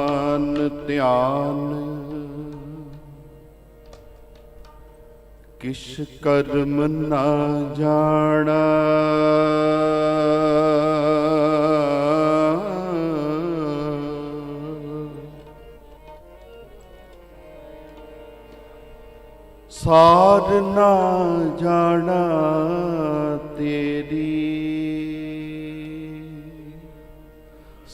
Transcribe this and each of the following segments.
ਮਨ ਧਿਆਨ। ਕਿਛ ਕਰਮ ਨਾ ਜਾਣਾ। ਸਾਰ ਨਾ ਜਾਣਾ ਤੇਰੀ।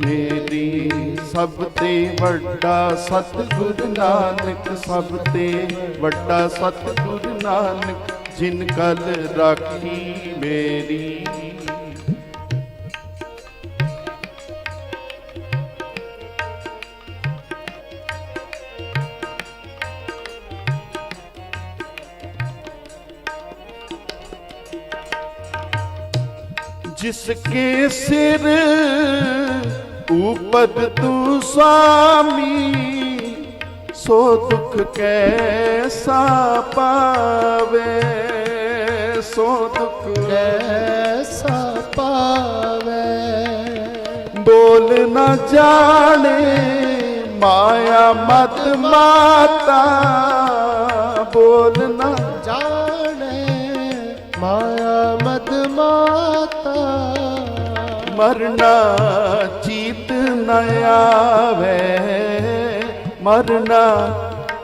ਮੇਰੀ ਸਭ ਤੇ ਵੱਡਾ ਸਤਿਗੁਰ ਨਾਨਕ, ਸਭ ਤੇ ਵੱਡਾ ਸਤਿਗੁਰ ਨਾਨਕ, ਜਿਨ ਕਲ ਰਾਖੀ ਮੇਰੀ। ਜਿਸ ਕੇ ਸਿਰ ਉਪਦ ਤੂੰ ਸਾਮੀ ਸੋ ਦੁਖ ਕੈਸਾ ਪਾਵੇ? ਸੋ ਦੁਖ ਕੈਸਾ ਪਾਵੇ? ਬੋਲ ਨਾ ਜਾਣੇ, ਮਾਇਆ ਮਤ ਮਾਤਾ। ਬੋਲ ਨਾ ਜਾਣੇ, ਮਾਇਆ ਮਤ ਮਾਤਾ। ਮਰਨਾ ਚੀਤ ਨ ਮਰਨਾ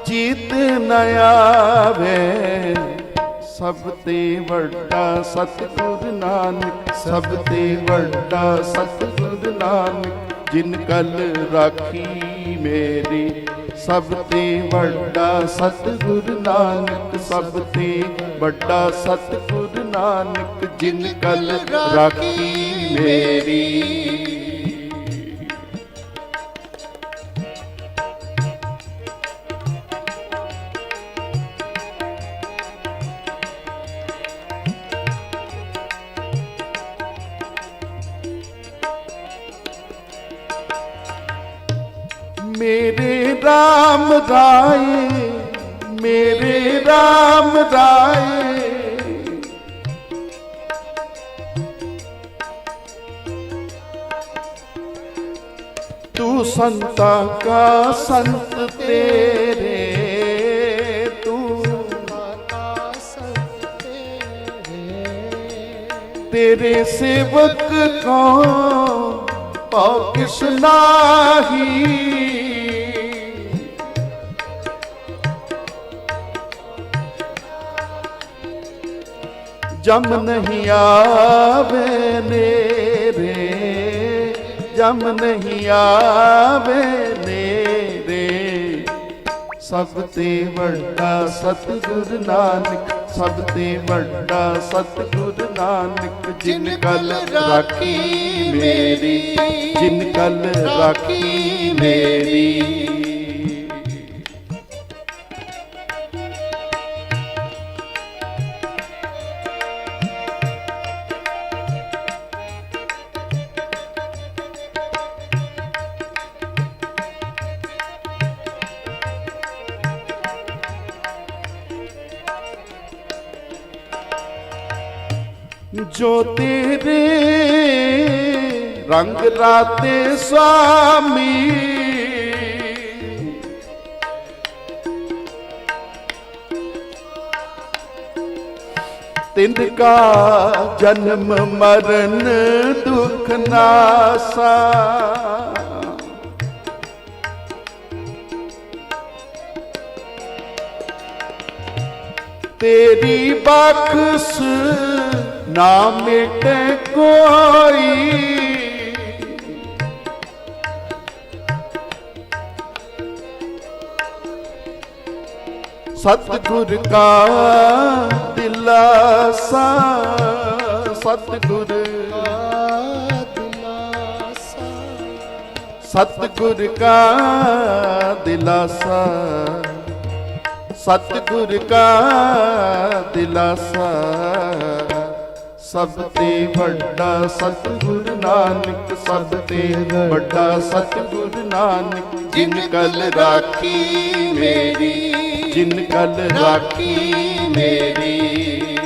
ਚੀਤ ਨ ਆਵੇ। ਸਭ ਤੇ ਵੱਡਾ ਸਤਿਗੁਰ ਨਾਨਕ, ਸਭ ਤੇ ਵੱਡਾ ਸਤਿਗੁਰ ਨਾਨਕ, ਜਿਨ ਕਲ ਰਾਖੀ ਮੇਰੀ। ਸਭ ਤੇ ਵੱਡਾ ਸਤਿਗੁਰ ਨਾਨਕ, ਸਭ ਤੇ ਵੱਡਾ ਸਤਿਗੁਰ ਨਾਨਕ, ਜਿਨ ਕਲ ਰਾਖੀ ਮੇਰੀ। ਮੇਰੇ RAM ਰਾਏ, ਮੇਰੇ RAM ਰਾਏ। ਤੂੰ ਸੰਤਾ ਕਾ ਸੰਤ ਤੇਰੇ, ਤੂੰ ਮਾਤਾ ਸੰਤ ਤੇਰੇ ਤੇਰੇ ਸੇਵਕ ਕੋ ਪਉ ਕਿਸ ਨਾਹੀ ਜਮ ਨਹੀਂ ਆਵੇ ਨੇਰੇ ਜਮ ਨਹੀਂ ਆਵੇ ਨੇਰੇ। ਸਭ ਤੇ ਵੱਡਾ ਸਤਿਗੁਰ ਨਾਨਕ ਸਭ ਤੇ ਵੱਡਾ ਸਤਿਗੁਰ ਨਾਨਕ ਜਿਨ ਕਲ ਰਾਖੀ ਮੇਰੀ ਜਿਨ ਕਲ ਰਾਖੀ ਮੇਰੀ। ਜੋ ਤੇਰੇ ਰੰਗ ਰਾਤੇ ਸੁਆਮੀ ਤਿੰਦ ਕਾ ਜਨਮ ਮਰਨ ਦੁਖ ਨਾਸਾ। ਤੇਰੀ ਬਖਸ਼ ਨਾ ਮਿਟੇ ਕੋਈ। ਸਤਿਗੁਰ ਕਾ ਦਿਲਾਸਾ ਸਤਿਗੁਰ। ਦਿਲਾਸਾ ਸਤਿਗੁਰ ਕਾ ਦਿਲਾਸਾ। ਸਤਿਗੁਰ ਕਾ ਦਿਲਾਸਾ। ਸਭ ਤੇ ਵੱਡਾ ਸਤਿਗੁਰ ਨਾਨਕ, ਸਭ ਤੇ ਵੱਡਾ ਸਤਿਗੁਰ ਨਾਨਕ, ਜਿਨ ਕਲ ਰਾਖੀ ਮੇਰੀ। ਜਿਨ ਕਲ ਰਾਖੀ ਮੇਰੀ।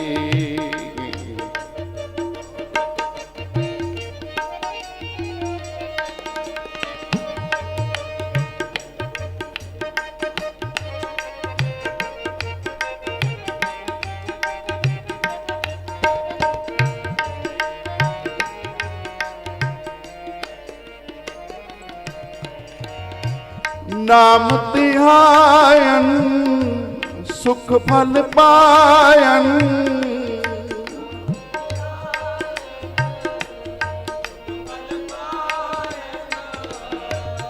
ਨਾਮ ਧਿਆਇਨ ਸੁਖ ਫਲ ਪਾਇਨ।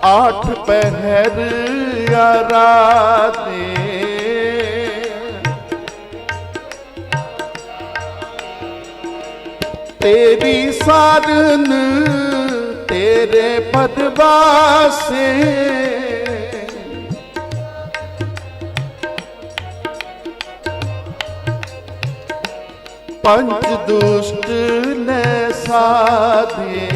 ਆਠ ਪਹਿਰ ਆਰਾਧੇ। ਤੇਰੀ ਸਾਧਨ ਤੇਰੇ ਪਦ ਪੰਜ ਦੁਸ਼ਟ ਨੇ ਸਾਧੇ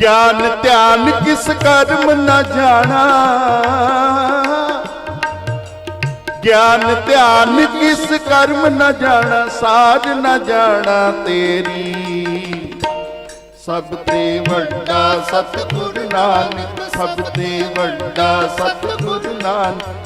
ਗਿਆਨ ਧਿਆਨ ਕਿਸ ਕਰਮ ਨਾ ਜਾਣਾ। ਗਿਆਨ ਧਿਆਨ ਕਿਸ ਕਰਮ ਨਾ ਜਾਣਾ ਸਾਜ ਨਾ ਜਾਣਾ ਤੇਰੀ। ਸਭ ਤੇ ਵੱਡਾ ਸਤਿਗੁਰ ਨਾਨਕ, ਸਭ ਤੇ ਵੱਡਾ ਸਤਿਗੁਰ ਨਾਨਕ।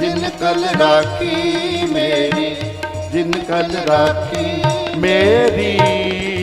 ਜਿਨ ਕਲ ਰਾਖੀ ਮੇਰੀ ਜਿਨ ਕਲ ਰਾਖੀ ਮੇਰੀ।